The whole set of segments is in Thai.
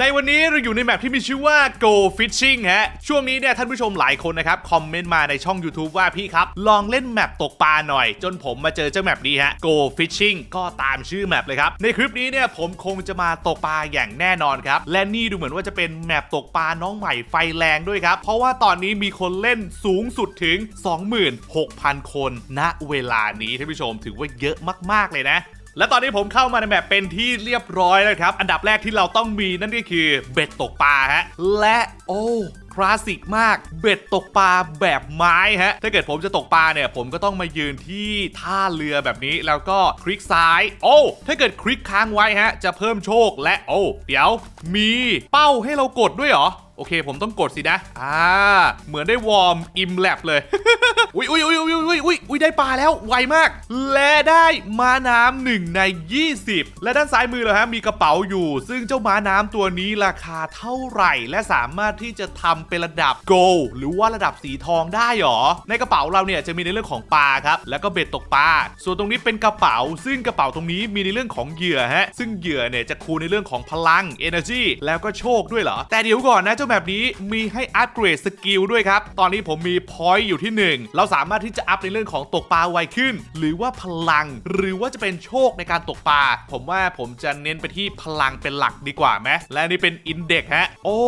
ในวันนี้เราอยู่ในแมปที่มีชื่อว่า Go Fishing ฮะ ช่วงนี้เนี่ยท่านผู้ชมหลายคนนะครับ คอมเมนต์มาในช่อง YouTube ว่าพี่ครับ ลองเล่นแมปตกปลาหน่อย จนผมมาเจอเจ้าแมปนี้ฮะ Go Fishing ก็ตามชื่อแมปเลยครับ ในคลิปนี้เนี่ยผมคงจะมาตกปลาอย่างแน่นอนครับ และนี่ดูเหมือนว่าจะเป็นแมปตกปลาน้องใหม่ไฟแรงด้วยครับ เพราะว่าตอนนี้มีคนเล่นสูงสุดถึง 26,000 คนณเวลานี้ท่านผู้ชมถือว่าเยอะมากๆเลยนะ และตอนนี้ผมเข้ามาในแมปเป็นที่เรียบร้อยแล้วครับ อันดับแรกที่เราต้องมีนั่นก็คือเบ็ดตกปลาฮะ และโอ้คลาสสิกมากเบ็ดตกปลาแบบไม้ฮะ ถ้าเกิดผมจะตกปลาเนี่ย ผมก็ต้องมายืนที่ท่าเรือแบบนี้แล้วก็คลิกซ้าย โอ้ถ้าเกิดคลิกค้างไว้ฮะ จะเพิ่มโชคและโอ้เดี๋ยวมีเป้าให้เรากดด้วยเหรอ โอเค ผมต้องกดสินะ อ่า เหมือนได้วอร์มอิมแลบเลย อุ้ยอุ้ยอุ้ยอุ้ยอุ้ยอุ้ยอุ้ยได้ปลาแล้ว ไวมาก และได้ม้าน้ำหนึ่งใน 20 และด้านซ้ายมือเราฮะ มีกระเป๋าอยู่ ซึ่งเจ้าม้าน้ำตัวนี้ราคาเท่าไหร่ และสามารถที่จะทำเป็นระดับโกลหรือว่าระดับสีทองได้หรอ ในกระเป๋าเราเนี่ยจะมีในเรื่องของปลาครับ แล้วก็เบ็ดตกปลา ส่วนตรงนี้เป็นกระเป๋า ซึ่งกระเป๋าตรงนี้มีในเรื่องของเหยื่อฮะ ซึ่งเหยื่อเนี่ยจะคูณในเรื่องของพลัง energy แล้วก็โชคด้วยเหรอ แต่เดี๋ยวก่อนนะเจ้าแบบนี้มีให้อัปเกรดสกิลด้วยครับ ตอนนี้ผมมีพอยต์อยู่ที่ 1 เราสามารถที่จะอัพในเรื่องของตกปลาไวขึ้น หรือว่าพลัง หรือว่าจะเป็นโชคในการตกปลา ผมว่าผมจะเน้นไปที่พลังเป็นหลักดีกว่าไหมและนี่เป็นอินเด็กฮะ โอ้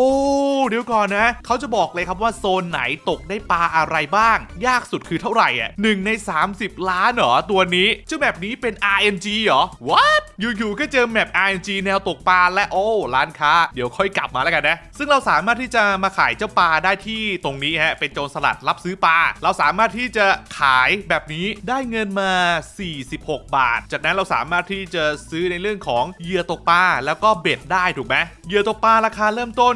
เดี๋ยวก่อนนะ เขาจะบอกเลยครับว่าโซนไหนตกได้ปลาอะไรบ้าง ยากสุดคือเท่าไหร่อะหนึ่งใน 30 ล้านเหรอตัวนี้เจ้าแบบนี้เป็น RNG เหรอ what อยู่ๆก็เจอแมป RNG แนวตกปลาและโอ้ร้านค้าเดี๋ยวค่อยกลับมาแล้วกันนะ ซึ่งเราสามารถที่จะมาขายเจ้าปลาได้ที่ตรงนี้ฮะเป็นโจรสลัดรับซื้อปลาเราสามารถที่จะขายแบบนี้ได้เงินมา 46 บาท จากนั้นเราสามารถที่จะซื้อในเรื่องของเหยื่อตกปลาแล้วก็เบ็ดได้ถูกไหมเหยื่อตกปลาราคาเริ่มต้น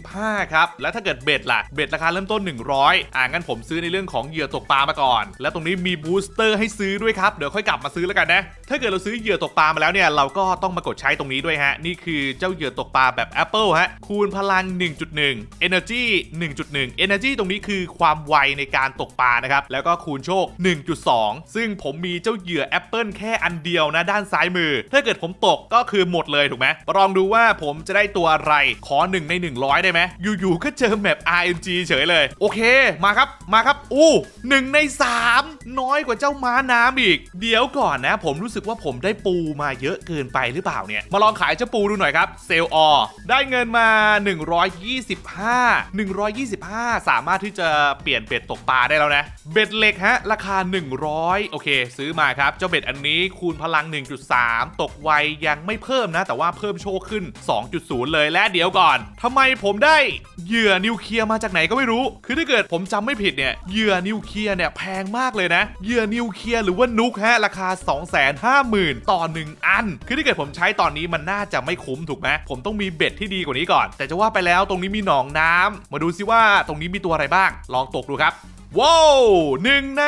25 ครับ แล้วถ้าเกิดเบ็ดล่ะเบ็ดราคาเริ่มต้น 100 อ่างั้นผมซื้อในเรื่องของเหยื่อตกปลามาก่อน แล้วตรงนี้มีบูสเตอร์ให้ซื้อด้วยครับเดี๋ยวค่อยกลับมาซื้อแล้วกันนะถ้าเกิดเราซื้อเหยื่อตกปลามาแล้วเนี่ยเราก็ต้องมากดใช้ตรงนี้ด้วยฮะนี่คือเจ้าเหยื่อตกปลาแบบ Apple ฮะคูณพลัง1.1 Energy 1.1 Energy ตรงนี้คือความไวในการตกปลานะครับ แล้วก็คูณโชค 1.2 ซึ่งผมมีเจ้าเหยื่อ Apple แค่อันเดียวนะด้านซ้ายมือ ถ้าเกิดผมตกก็คือหมดเลยถูกไหมลองดูว่าผมจะได้ตัวอะไร ขอ 1 ใน 100 ได้ไหม อยู่ๆ ก็เจอแมป RNG เฉยเลย โอเค มาครับ มาครับ อู้หนึ่งใน 3 น้อยกว่าเจ้าม้าน้ำอีก เดี๋ยวก่อนนะ ผมรู้สึกว่าผมได้ปูมาเยอะเกินไปหรือเปล่าเนี่ย มาลองขายเจ้าปูดูหน่อยครับ เซลออได้เงินมา125 125 สามารถที่จะเปลี่ยนเบ็ดตกปลาได้แล้วนะ เบ็ดเหล็กฮะ ราคา 100 โอเค ซื้อมาครับ เจ้าเบ็ดอันนี้คูณพลัง 1.3 ตกไวยังไม่เพิ่มนะ แต่ว่าเพิ่มโชคขึ้น 2.0 เลยและเดี๋ยวก่อนทำไมผมได้เหยื่อนิวเคลียร์มาจากไหนก็ไม่รู้ คือถ้าเกิดผมจำไม่ผิดเนี่ย เหยื่อนิวเคลียร์เนี่ยแพงมากเลยนะ เหยื่อนิวเคลียร์หรือว่านุกฮะ ราคา 250,000 ต่อ 1 อัน คือถ้าเกิดผมใช้ตอนนี้มันน่าจะไม่คุ้มถูกไหมผมต้องมีเบ็ดที่ดีกว่านี้ก่อน แต่จะว่าไปแล้วตรงนี้มีหนองน้ำมาดูซิว่าตรงนี้มีตัวอะไรบ้าง ลองตกดูครับว้าวหนึ่งใน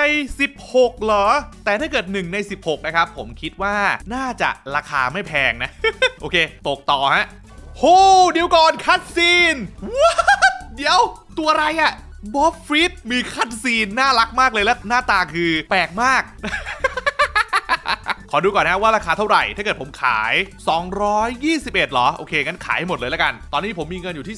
16 เหรอ แต่ถ้าเกิด 1 ใน 16 นะครับ ผมคิดว่าน่าจะราคาไม่แพงนะ โอเค ตกต่อฮะโหเดี๋ยวก่อนคัดซีน What? เดี๋ยวตัวอะไรอะบ๊อบฟริตมีคัดซีนน่ารักมากเลยและหน้าตาคือแปลกมาก อดูก่อนนะว่าราคาเท่าไหร่ ถ้าเกิดผมขาย 221เหรอ โอเค งั้นขายให้หมดเลยแล้วกัน ตอนนี้ผมมีเงินอยู่ที่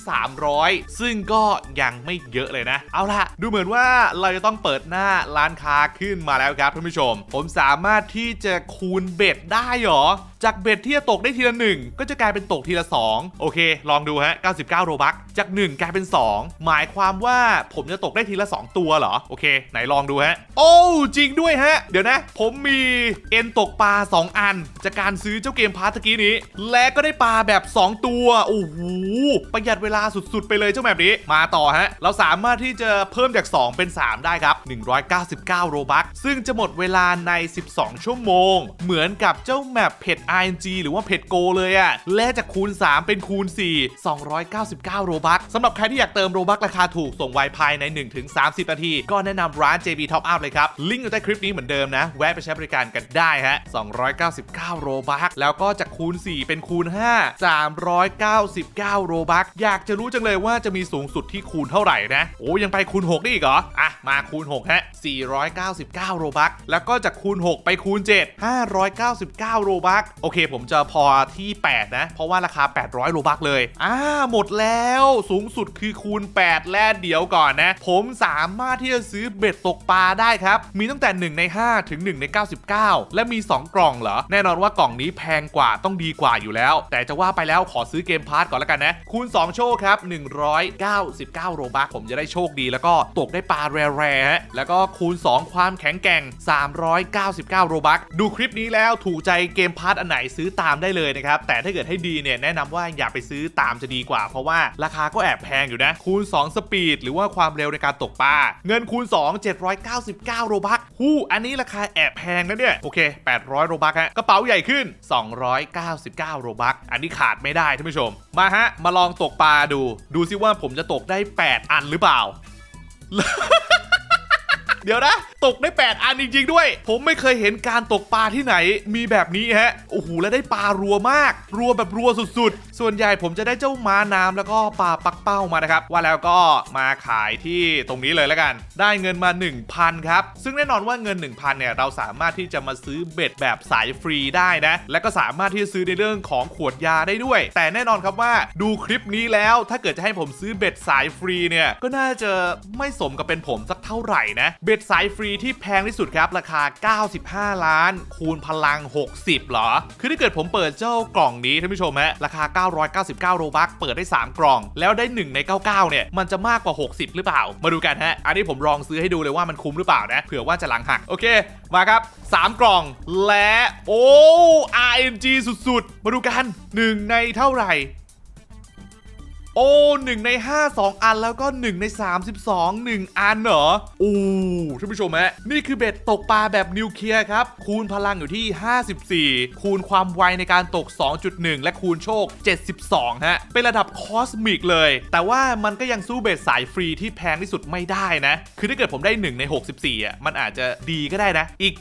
300 ซึ่งก็ยังไม่เยอะเลยนะ เอาล่ะ ดูเหมือนว่าเราจะต้องเปิดหน้าร้านค้าขึ้นมาแล้วครับท่านผู้ชม ผมสามารถที่จะคูณเบ็ดได้หรอ จากเบ็ดที่จะตกได้ทีละ 1 ก็จะกลายเป็นตกทีละ 2 โอเค ลองดูฮะ 99 โรบักจาก 1 กลายเป็น 2 หมายความว่าผมจะตกได้ทีละ 2 ตัวเหรอ โอเค ไหนลองดูฮะ โอ้ จริงด้วยฮะ เดี๋ยวนะ ผมมีเอ็นตกปลาลา 2 อัน จากการซื้อเจ้าเกมพาร์ตะกี้นี้ และก็ได้ปลาแบบ 2 ตัว โอ้โห ประหยัดเวลาสุดๆ ไปเลยเจ้าแบบนี้ มาต่อฮะ เราสามารถที่จะเพิ่มจาก 2 เป็น 3 ได้ครับ 199 โรบัคซึ่งจะหมดเวลาใน 12 ชั่วโมง เหมือนกับเจ้าแมปเผ็ด RNG หรือว่าเผ็ดโกเลยอะและจากคูณ 3 เป็นคูณ 4 299 โรบัคสำหรับใครที่อยากเติมโรบัคราคาถูกส่งไวภายใน 1-30 นาที ก็แนะนำร้าน JB Top Up เลยครับ ลิงก์อยู่ใต้คลิปนี้เหมือนเดิมนะ แวะไปใช้บริการกันได้ฮะ299 โรบัคแล้วก็จากคูณ 4 เป็นคูณ 5 399 โรบัคอยากจะรู้จังเลยว่าจะมีสูงสุดที่คูณเท่าไหร่นะ โอ้ยังไปคูณ 6 ได้อีกเหรอ อะ มาคูณ 6 ฮะ 499 โรบัคแล้วก็จากคูณ 6 ไปคูณ 7 599 โรบัคโอเค ผมจะพอที่ 8 นะ เพราะว่าราคา 800 โรบัคเลยอ่าหมดแล้วสูงสุดคือคูณ 8 และเดี๋ยวก่อนนะ ผมสามารถที่จะซื้อเบ็ดตกปลาได้ครับ มีตั้งแต่ 1 ใน 5 ถึง 1 ใน 99 และมี 2กล่องเหรอ แน่นอนว่ากล่องนี้แพงกว่าต้องดีกว่าอยู่แล้ว แต่จะว่าไปแล้วขอซื้อเกมพาร์ทก่อนแล้วกันนะ คูณ 2 โชคครับ 199 โรบัคผมจะได้โชคดี แล้วก็ตกได้ปลาแร่ฮะแล้วก็คูณ 2 ความแข็งแกร่ง 399 โรบัคดูคลิปนี้แล้วถูกใจเกมพาร์ทอันไหนซื้อตามได้เลยนะครับแต่ถ้าเกิดให้ดีเนี่ยแนะนำว่าอย่าไปซื้อตามจะดีกว่า เพราะว่าราคาก็แอบแพงอยู่นะคูณ 2 สปีด หรือว่าความเร็วในการตกปลาเงินคูณ 2 799 โรบัคหู้อันนี้ราคาแอบแพงนะเนี่ยโอเค800 โรบักฮะกระเป๋าใหญ่ขึ้น 299 โรบักอันนี้ขาดไม่ได้ท่านผู้ชม มาฮะ มาลองตกปลาดู ดูซิว่าผมจะตกได้ 8 อันหรือเปล่า เดี๋ยวนะ ตกได้ 8 อันจริง ๆ ด้วย ผมไม่เคยเห็นการตกปลาที่ไหนมีแบบนี้ฮะโอ้โหแล้วได้ปลารัวมาก รัวแบบรัวสุด ๆ ส่วนใหญ่ผมจะได้เจ้าม้าน้ำแล้วก็ปลาปักเป้ามานะครับ ว่าแล้วก็มาขายที่ตรงนี้เลยแล้วกัน ได้เงินมา 1,000 ครับ ซึ่งแน่นอนว่าเงิน 1,000 เนี่ย เราสามารถที่จะมาซื้อเบ็ดแบบสายฟรีได้นะ และก็สามารถที่จะซื้อในเรื่องของขวดยาได้ด้วย แต่แน่นอนครับว่าดูคลิปนี้แล้ว ถ้าเกิดจะให้ผมซื้อเบ็ดสายฟรีเนี่ย ก็น่าจะไม่สมกับเป็นผมสักเท่าไหร่นะ เบ็ดสายฟรีที่แพงที่สุดครับราคา 95 ล้าน คูณพลัง 60เหรอ คือถ้าเกิดผมเปิดเจ้ากล่องนี้ท่านผู้ชมฮะราคา 999 โรบัคเปิดได้ 3 กล่อง แล้วได้ 1 ใน 99 เนี่ย มันจะมากกว่า 60 หรือเปล่า มาดูกันฮะ อันนี้ผมลองซื้อให้ดูเลยว่ามันคุ้มหรือเปล่านะ เผื่อว่าจะหลังหัก โอเค มาครับ 3 กล่อง และ โอ้ RNG สุดๆ มาดูกัน 1 ในเท่าไหร่ โอ้หนึ่งใน 5 2 อันแล้วก็ 1 ใน 32 1 อันเหรอโอ้ท่านผู้ชมฮะนี่คือเบ็ดตกปลาแบบนิวเคลียร์ครับ คูณพลังอยู่ที่ 54 คูณความไวในการตก 2.1 และคูณโชค 72 ฮะ เป็นระดับคอสมิกเลย แต่ว่ามันก็ยังสู้เบ็ดสายฟรีที่แพงที่สุดไม่ได้นะ คือถ้าเกิดผมได้ 1 ใน 64อะมันอาจจะดีก็ได้นะ อีก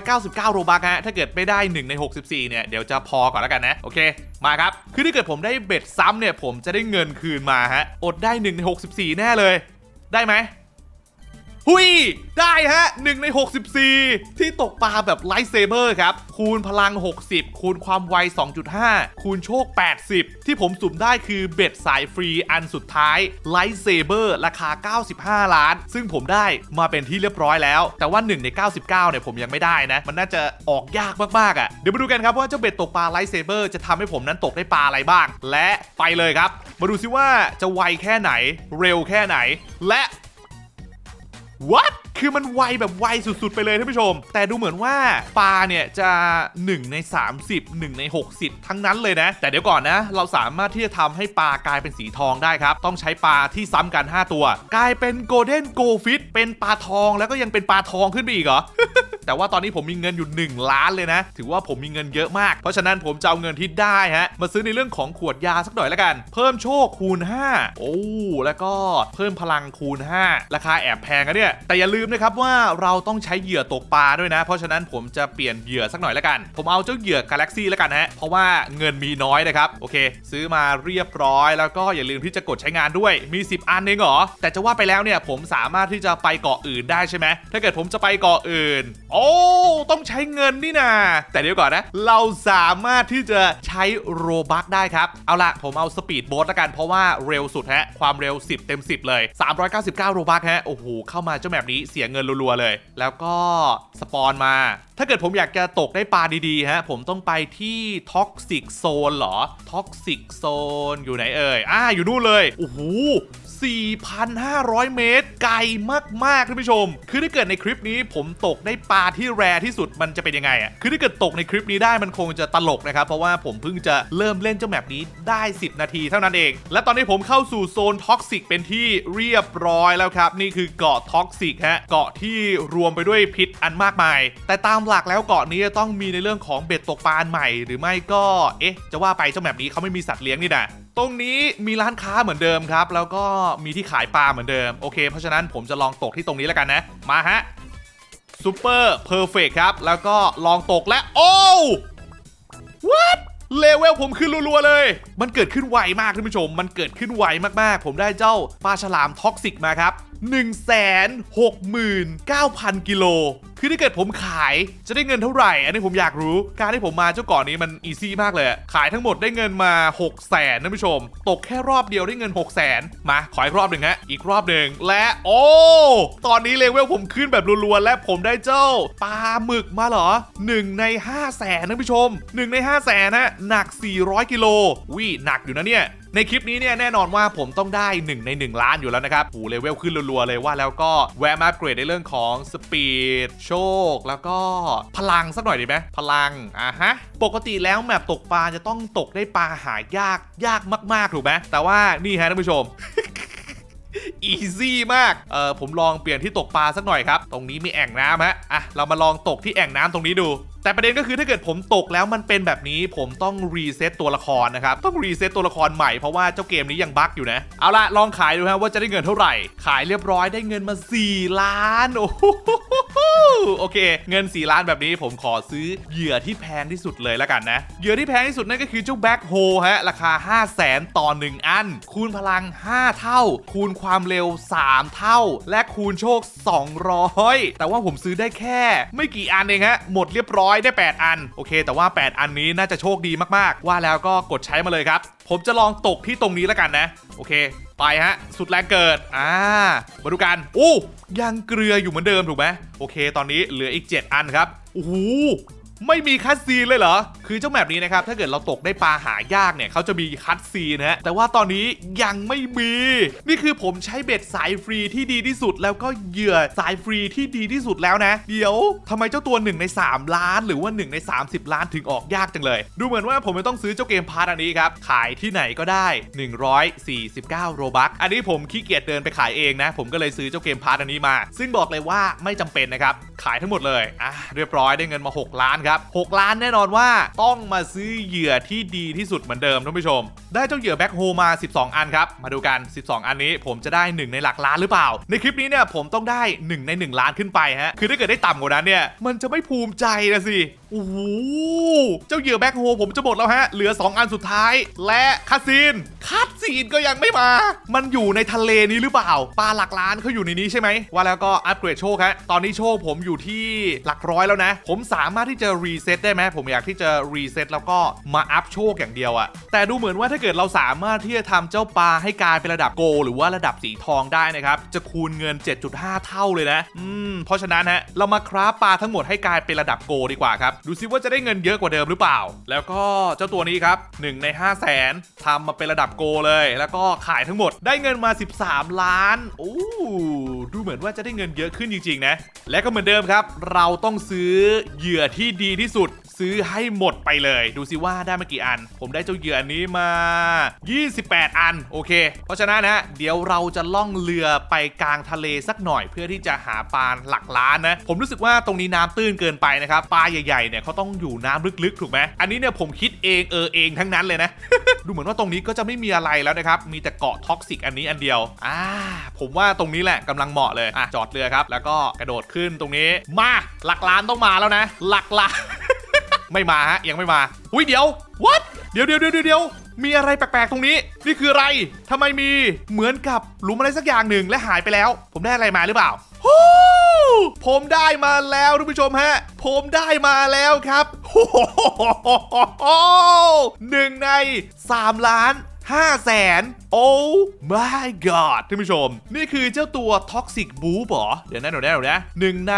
999 โรบัคฮะถ้าเกิดไม่ได้ 1 ใน 64 เนี่ยเดี๋ยวจะพอก่อนแล้วกันนะโอเค มาครับ คือถ้าเกิดผมได้เบ็ดซ้ำเนี่ย ผมจะได้เงินคืนมาฮะ อดได้1ใน64 แน่เลย ได้ไหม หุยได้ฮะ1ใน 64 ที่ตกปลาแบบไลท์เซเบอร์ครับ คูณพลัง 60 คูณความไว 2.5 คูณโชค 80 ที่ผมสุ่มได้คือเบ็ดสายฟรีอันสุดท้ายไลท์เซเบอร์ราคา 95 ล้าน ซึ่งผมได้มาเป็นที่เรียบร้อยแล้ว แต่ว่า 1 ใน 99 เนี่ยผมยังไม่ได้นะ มันน่าจะออกยากมากๆอะ่ะ เดี๋ยวมาดูกันครับว่าเจ้าเบ็ดตกปลาไลท์เซเบอร์จะทำให้ผมนั้นตกได้ปลาอะไรบ้าง และไปเลยครับ มาดูซิว่าจะไวแค่ไหน เร็วแค่ไหน และ What คือมันไวแบบไวสุดๆ ไปเลยท่านผู้ชม แต่ดูเหมือนว่าปลาเนี่ยจะ 1 ใน 30 1 ใน 60 ทั้งนั้นเลยนะ แต่เดี๋ยวก่อนนะ เราสามารถที่จะทำให้ปลากลายเป็นสีทองได้ครับ ต้องใช้ปลาที่ซ้ำกัน 5 ตัว กลายเป็นโกลเด้นโกฟิตเป็นปลาทองแล้วก็ยังเป็นปลาทองขึ้นไปอีกเหรอแต่ว่าตอนนี้ผมมีเงินอยู่ 1 ล้านเลยนะ ถือว่าผมมีเงินเยอะมาก เพราะฉะนั้นผมจะเอาเงินที่ได้ฮะ มาซื้อในเรื่องของขวดยาสักหน่อยแล้วกัน เพิ่มโชคคูณ 5 โอ้ แล้วก็เพิ่มพลังคูณ 5 ราคาแอบแพงอะเนี่ย แต่อย่าลืมนะครับว่าเราต้องใช้เหยื่อตกปลาด้วยนะ เพราะฉะนั้นผมจะเปลี่ยนเหยื่อสักหน่อยแล้วกัน ผมเอาเจ้าเหยื่อกาแล็กซี่แล้วกันฮะเพราะว่าเงินมีน้อยนะครับโอเค ซื้อมาเรียบร้อย แล้วก็อย่าลืมที่จะกดใช้งานด้วยมี 10 อันเองเหรอแต่จะว่าไปแล้วเนี่ยผมสามารถที่จะไปเกาะอื่นได้ใช่ไหมถ้าเกิดผมจะไปเกาะอื่น โอ้ต้องใช้เงินนี่นาแต่เดี๋ยวก่อนนะ เราสามารถที่จะใช้โรบัคได้ครับ เอาละผมเอาสปีดโบ๊ทละกันเพราะว่าเร็วสุดฮะความเร็ว 10 เต็ม 10 เลย 399 โรบัคฮะโอ้โหเข้ามาเจ้าแบบนี้เสียเงินรัวๆเลย แล้วก็สปอนมา ถ้าเกิดผมอยากจะตกได้ปลาดีๆฮะ ผมต้องไปที่ท็อกซิกโซนเหรอท็อกซิกโซนอยู่ไหนเอ่ยอ่าอยู่นู่นเลยโอ้โห 4,500 เมตร ไกลมากๆท่านผู้ชม คือถ้าเกิดในคลิปนี้ผมตกได้ปลาที่แรที่สุดมันจะเป็นยังไงอะคือถ้าเกิดตกในคลิปนี้ได้มันคงจะตลกนะครับ เพราะว่าผมเพิ่งจะเริ่มเล่นเจ้าแมปนี้ได้ 10 นาทีเท่านั้นเอง และตอนนี้ผมเข้าสู่โซนท็อกซิกเป็นที่เรียบร้อยแล้วครับ นี่คือเกาะท็อกซิกฮะเกาะที่รวมไปด้วยพิษอันมากมาย แต่ตามหลักแล้วเกาะนี้จะต้องมีในเรื่องของเบ็ดตกปลาใหม่ หรือไม่ก็เอ๊ะ จะว่าไปเจ้าแมปนี้เขาไม่มีสัตว์เลี้ยงนี่นะ ตรงนี้มีร้านค้าเหมือนเดิมครับ แล้วก็มีที่ขายปลาเหมือนเดิมโอเค เพราะฉะนั้นผมจะลองตกที่ตรงนี้แล้วกันนะ มาฮะซูเปอร์เพอร์เฟกครับ แล้วก็ลองตกและ โอ้ what เลเวลผมขึ้นรัวๆเลย มันเกิดขึ้นไวมากท่านผู้ชม มันเกิดขึ้นไวมากๆ ผมได้เจ้าปลาฉลามท็อกซิกมาครับ 169,000 กิโล คือถ้าเกิดผมขายจะได้เงินเท่าไหร่ อันนี้ผมอยากรู้ การที่ผมมาเจ้าก่อนนี้มันอีซี่มากเลย ขายทั้งหมดได้เงินมา 6 0แสนท่านผู้ชม ตกแค่รอบเดียวได้เงิน 6 0แสนมา ขออีกรอบหนึ่งฮะ อีกรอบหนึ่ง และโอ้ ตอนนี้เลเวลผมขึ้นแบบรัวๆ และผมได้เจ้าปลาหมึกมาเหรอ 1 ใน 5 0 0แสนท่านผู้ชม 1 ใน 5 0 0แสนนะหนัก 400 กิโลวิหนักอยู่นะเนี่ย ในคลิปนี้เนี่ยแน่นอนว่าผมต้องได้ 1 ใน 1 ล้านอยู่แล้วนะครับโอ้เลเวลขึ้นรัวๆเลยว่าแล้วก็แวะมาอัปเกรดในเรื่องของสปีดโชค แล้วก็พลังสักหน่อยดีไหมพลังอะฮะปกติแล้วแมปตกปลาจะต้องตกได้ปลาหายากยากมาก ๆ ถูกไหมแต่ว่านี่ฮะท่านผู้ชมอีซี่มาก เออผมลองเปลี่ยนที่ตกปลาสักหน่อยครับ ตรงนี้มีแอ่งน้ำฮะ อะ เรามาลองตกที่แอ่งน้ำตรงนี้ดู แต่ประเด็นก็คือถ้าเกิดผมตกแล้วมันเป็นแบบนี้ผมต้องรีเซ็ตตัวละครนะครับ ต้องรีเซ็ตตัวละครใหม่เพราะว่าเจ้าเกมนี้ยังบั๊กอยู่นะ เอาละลองขายดูฮะว่าจะได้เงินเท่าไหร่ ขายเรียบร้อยได้เงินมา 4 ล้าน โอ้โหโอเค เงิน 4 ล้านแบบนี้ผมขอซื้อเหยื่อที่แพงที่สุดเลยแล้วกันนะ เหยื่อที่แพงที่สุดนั่นก็คือเจ้าแบ็คโฮฮะราคา 5 0 0แสนต่อ1อัน คูณพลัง 5 เท่า คูณความเร็ว 3 เท่า และคูณโชค 200 แต่ว่าผมซื้อได้แค่ ไม่กี่อันเองฮะหมดเรียบร้อยได้ 8 อัน โอเค แต่ว่า 8 อันนี้น่าจะโชคดีมากๆ ว่าแล้วก็กดใช้มาเลยครับ ผมจะลองตกที่ตรงนี้แล้วกันนะ โอเค ไปฮะ สุดแรงเกิด อ่า มาดูกันอู้ยังเกลืออยู่เหมือนเดิมถูกไหมโอเค ตอนนี้เหลืออีก 7 อันครับโอ้โห ไม่มีคัดซีนเลยเหรอ คือเจ้าแมปนี้นะครับ ถ้าเกิดเราตกได้ปลาหายากเนี่ยเขาจะมีคัดซีนะฮะ แต่ว่าตอนนี้ยังไม่มี นี่คือผมใช้เบ็ดสายฟรีที่ดีที่สุด แล้วก็เหยื่อสายฟรีที่ดีที่สุดแล้วนะ เดี๋ยวทำไมเจ้าตัว 1 ใน 3 ล้าน หรือว่า 1 ใน 30 ล้านถึงออกยากจังเลย ดูเหมือนว่าผมจะต้องซื้อเจ้าเกมพาร์ทอันนี้ครับ ขายที่ไหนก็ได้ 149 โรบัคอันนี้ผมขี้เกียจเดินไปขายเองนะ ผมก็เลยซื้อเจ้าเกมพาร์ทอันนี้มา ซึ่งบอกเลยว่าไม่จำเป็นนะครับ ขายทั้งหมดเลย อะ เรียบร้อยได้เงินมา 6 ล้านครับ6ล้านแน่นอนว่าต้องมาซื้อเหยื่อที่ดีที่สุดเหมือนเดิมท่านผู้ชม ได้เจ้าเหยื่อแบ็คโฮมา 12 อันครับ มาดูกัน 12 อันนี้ผมจะได้ 1 ในหลักล้านหรือเปล่า ในคลิปนี้เนี่ยผมต้องได้ 1 ใน 1 ล้านขึ้นไปฮะคือถ้าเกิดได้ต่ำกว่านั้นเนี่ยมันจะไม่ภูมิใจนะสิ โอ้โหเจ้าเหยื่อแบ็คโฮผมจะหมดแล้วฮะ เหลือ 2 อันสุดท้าย และคาซีนคาซีนก็ยังไม่มา มันอยู่ในทะเลนี้หรือเปล่า ปลาหลักล้านเขาอยู่ในนี้ใช่ไหม ว่าแล้วก็อัปเกรดโชคฮะ ตอนนี้โชคผมอยู่ที่หลักร้อยแล้วนะ ผมสามารถที่จะรีเซ็ตได้ไหม ผมอยากที่จะรีเซ็ตแล้วก็มาอัพโชคอย่างเดียวอะแต่ดูเหมือนว่าถ้าเกิดเราสามารถที่จะทำเจ้าปลาให้กลายเป็นระดับโก หรือว่าระดับสีทองได้นะครับ จะคูณเงิน 7.5 เท่าเลยนะ อืม เพราะฉะนั้นฮะ เรามาคราฟปลาทั้งหมดให้กลายเป็นระดับโกดีกว่าครับดูซิว่าจะได้เงินเยอะกว่าเดิมหรือเปล่า แล้วก็เจ้าตัวนี้ครับ1ใน 5 0 0แสนทำมาเป็นระดับโกเลย แล้วก็ขายทั้งหมดได้เงินมา 13 ล้านโอ้ดูเหมือนว่าจะได้เงินเยอะขึ้นจริงๆนะ และก็เหมือนเดิมครับ เราต้องซื้อเหยื่อที่ดีที่สุด ซื้อให้หมดไปเลย ดูซิว่าได้มากี่อัน ผมได้เจ้าเหยื่ออันนี้มา 28 อันโอเค เพราะฉะนั้นนะเดี๋ยวเราจะล่องเรือไปกลางทะเลสักหน่อยเพื่อที่จะหาปลาหลักล้านนะ ผมรู้สึกว่าตรงนี้น้ำตื้นเกินไปนะครับปลาใหญ่ๆเนี่ยเขาต้องอยู่น้ำลึกๆ ถูกไหมอันนี้เนี่ยผมคิดเองเออเองทั้งนั้นเลยนะ ดูเหมือนว่าตรงนี้ก็จะไม่มีอะไรแล้วนะครับมีแต่เกาะท็อกซิกอันนี้อันเดียวอ่าผมว่าตรงนี้แหละกำลังเหมาะเลยอะจอดเรือครับ แล้วก็กระโดดขึ้นตรงนี้มาหลักล้านต้องมาแล้วนะ หลักล้าน ไม่มาฮะยังไม่มาอุ้ยเดี๋ยว what เดี๋ยวเดี๋ยวเดี๋ยวเดี๋ยวมีอะไรแปลกๆตรงนี้ นี่คืออะไรทำไมมีเหมือนกับหลุมอะไรสักอย่างหนึ่งและหายไปแล้ว ผมได้อะไรมาหรือเปล่าฮู้ผมได้มาแล้วทุกผู้ชมฮะ ผมได้มาแล้วครับโอ้โหหนึ่งใน 3 ล้าน5แสน โอ้ my god ท่านผู้ชม นี่คือเจ้าตัวท็อกซิกบูบหรอ เดี๋ยวนะเดี๋ยวนะเดี๋ยวนะหนึ่งใน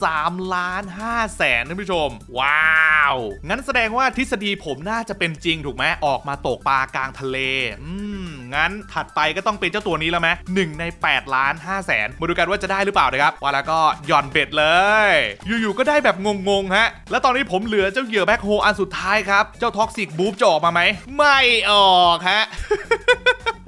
3ล้าน5แสนท่านผู้ชม ว้าว งั้นแสดงว่าทฤษฎีผมน่าจะเป็นจริงถูกไหมออกมาตกปลากลางทะเล อืม งั้นถัดไปก็ต้องเป็นเจ้าตัวนี้แล้วไหมหนึ่งใน8ล้าน5แสนมาดูกันว่าจะได้หรือเปล่านะครับว่าแล้วก็หย่อนเบ็ดเลย อยู่ๆก็ได้แบบงงๆฮะ แล้วตอนนี้ผมเหลือเจ้าเหยื่อแบ็คโฮอันสุดท้ายครับ เจ้าท็อกซิกบูฟจะออกมาไหม ไม่ออกฮะ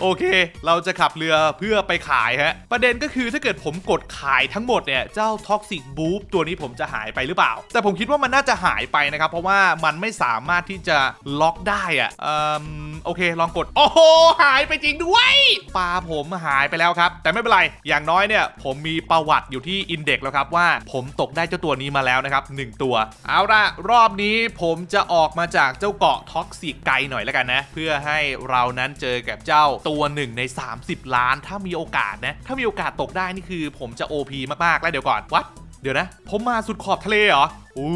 โอเค เราจะขับเรือเพื่อไปขายฮะ ประเด็นก็คือถ้าเกิดผมกดขายทั้งหมดเนี่ย เจ้าท็อกซิกบูฟตัวนี้ผมจะหายไปหรือเปล่า แต่ผมคิดว่ามันน่าจะหายไปนะครับ เพราะว่ามันไม่สามารถที่จะล็อกได้อะเอ่มโอเค ลองกด โอ้โห หายไปจริงด้วยปลาผมหายไปแล้วครับ แต่ไม่เป็นไร อย่างน้อยเนี่ย ผมมีประวัติอยู่ที่อินเด็กแล้วครับว่าผมตกได้เจ้าตัวนี้มาแล้วนะครับหนึ่งตัว เอาละรอบนี้ผมจะออกมาจากเจ้าเกาะท็อกซิกไกลหน่อยแล้วกันนะ เพื่อให้เรานั้นเจอกับเจ้าตัวหนึ่งใน 30 ล้าน ถ้ามีโอกาสนะ ถ้ามีโอกาสตกได้นี่คือผมจะ OP มากๆ แล้วเดี๋ยวก่อนวัด เดี๋ยวนะ ผมมาสุดขอบทะเลเหรออู้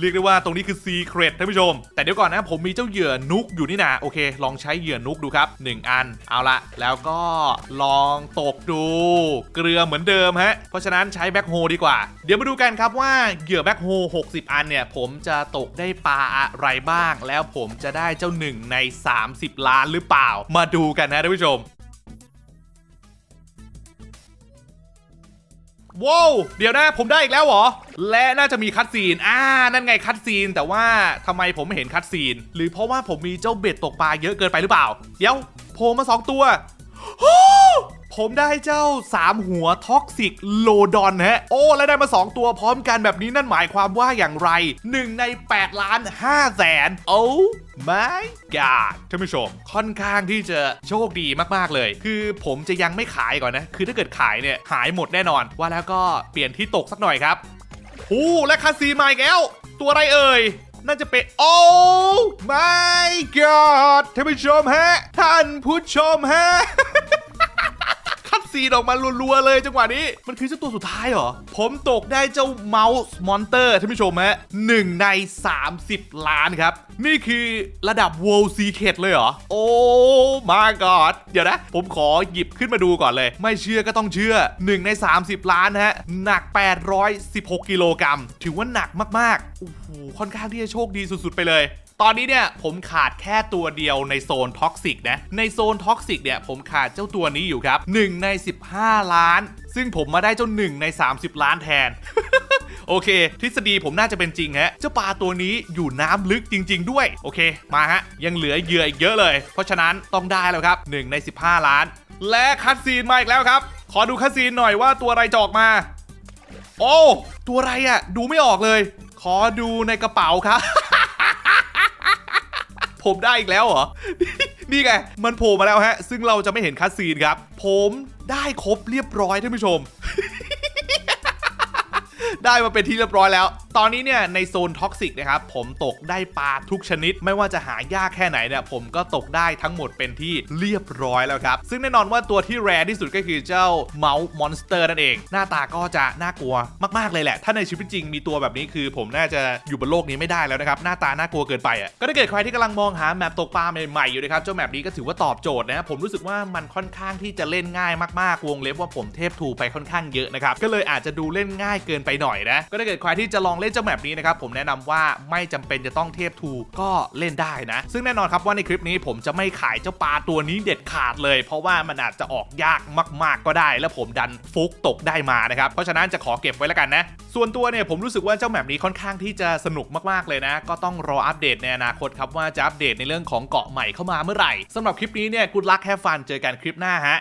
เรียกได้ว่าตรงนี้คือซีเครตท่านผู้ชม แต่เดี๋ยวก่อนนะ ผมมีเจ้าเหยื่อนุกอยู่นี่นะโอเค ลองใช้เหยื่อนุกดูครับ 1 อัน เอาละแล้วก็ลองตกดู เกลือเหมือนเดิมฮะ เพราะฉะนั้นใช้แบ็คโฮดีกว่า เดี๋ยวมาดูกันครับว่าเหยื่อแบ็คโฮ60 อันเนี่ย ผมจะตกได้ปลาอะไรบ้าง แล้วผมจะได้เจ้าหนึ่งใน 30 ล้านหรือเปล่า มาดูกันนะท่านผู้ชม ว้าวเดี๋ยวนะผมได้อีกแล้วเหรอ และน่าจะมีคัดซีน อ่า นั่นไงคัดซีน แต่ว่าทำไมผมไม่เห็นคัดซีน หรือเพราะว่าผมมีเจ้าเบ็ดตกปลาเยอะเกินไปหรือเปล่า เดี๋ยวโผล่มา 2 ตัว ผมได้เจ้า 3 หัวท็อกซิกโลดอนฮะ โอ้ แล้วได้มา 2 ตัวพร้อมกันแบบนี้นั่นหมายความว่าอย่างไร 1 ใน 8 ล้าน5แสนโอ้ my god ท่านผู้ชม ค่อนข้างที่จะโชคดีมาก ๆ เลย คือผมจะยังไม่ขายก่อนนะ คือถ้าเกิดขายเนี่ย หายหมดแน่นอน ว่าแล้วก็เปลี่ยนที่ตกสักหน่อยครับโอ้และคาซีมาอีกแล้ว ตัวอะไรเอ่ย น่าจะเป็นโอ้ my god ท่านผู้ชมฮะ ท่านผู้ชมฮะ ซีนออกมารัวๆเลยจังหวะนี้ มันคือเจ้าตัวสุดท้ายเหรอ ผมตกได้เจ้าเมาส์มอนเตอร์ท่านผู้ชมฮะหนึ่งใน 30 ล้านครับ นี่คือระดับ World Secret เลยเหรอ โอ้ my god เดี๋ยวนะ ผมขอหยิบขึ้นมาดูก่อนเลย ไม่เชื่อก็ต้องเชื่อ 1 ใน 30 ล้านฮะ หนัก 816 กิโลกรัม ถือว่าหนักมากๆ โอ้โห ค่อนข้างที่จะโชคดีสุดๆ ไปเลย ตอนนี้เนี่ยผมขาดแค่ตัวเดียวในโซนท็อกซิกนะ ในโซนท็อกซิกเนี่ยผมขาดเจ้าตัวนี้อยู่ครับ 1 ใน 15 ล้าน ซึ่งผมมาได้เจ้า1ใน 30 ล้านแทนโอเค ทฤษฎีผมน่าจะเป็นจริงฮะ เจ้าปลาตัวนี้อยู่น้ำลึกจริง ๆ ด้วย โอเค มาฮะ ยังเหลือเหยื่ออีกเยอะเลย เพราะฉะนั้นต้องได้แล้วครับ 1 ใน 15 ล้าน และคัดซีนมาอีกแล้วครับ ขอดูคัดซีนหน่อยว่าตัวอะไรจะออกมา โอ้ ตัวอะไรอะ่ะ ดูไม่ออกเลย ขอดูในกระเป๋าครับ ผมได้อีกแล้วเหรอ นี่ไง มันโผล่มาแล้วฮะ ซึ่งเราจะไม่เห็นคัสซีนครับ ผมได้ครบเรียบร้อยท่านผู้ชม ได้มาเป็นที่เรียบร้อยแล้วตอนนี้เนี่ยในโซนท็อกซิกนะครับผมตกได้ปลาทุกชนิด ไม่ว่าจะหายากแค่ไหนเนี่ยผมก็ตกได้ทั้งหมดเป็นที่เรียบร้อยแล้วครับ ซึ่งแน่นอนว่าตัวที่แรที่สุดก็คือเจ้าเมาส์มอนสเตอร์นั่นเอง หน้าตาก็จะน่ากลัวมากๆเลยแหละ ถ้าในชีวิตจริงมีตัวแบบนี้คือ ผมน่าจะอยู่บนโลกนี้ไม่ได้แล้วนะครับ หน้าตาน่ากลัวเกินไปอะก็ถ้าเกิดใครที่กำลังมองหาแมปตกปลาใหม่ๆอยู่นะครับเจ้าแมปนี้ก็ถือว่าตอบโจทย์นะผมรู้สึกว่ามันค่อนข้างที่จะเล่นง่ายมากๆวงเล็บว่าผมเทพทูไปค่อนข้างเยอะนะครับก็เลยอาจจะดูเล่นง่ายเกินไปหน่อยนะก็ถ้าเกิดใครที่จะลองเล่นเจ้าแมปนี้นะครับผมแนะนำว่าไม่จำเป็นจะต้องเทพทูก็เล่นได้นะ ซึ่งแน่นอนครับว่าในคลิปนี้ผมจะไม่ขายเจ้าปลาตัวนี้เด็ดขาดเลย เพราะว่ามันอาจจะออกยากมาก ๆ ก็ได้ แล้วผมดันฟุกตกได้มานะครับเพราะฉะนั้นจะขอเก็บไว้แล้วกันนะส่วนตัวเนี่ยผมรู้สึกว่าเจ้าแมปนี้ค่อนข้างที่จะสนุกมากๆเลยนะ ก็ต้องรออัปเดตในอนาคตครับว่าจะอัปเดตในเรื่องของเกาะใหม่เข้ามาเมื่อไหร่สำหรับคลิปนี้เนี่ยกูดลักแค่ฟันเจอกันคลิปหน้าฮะ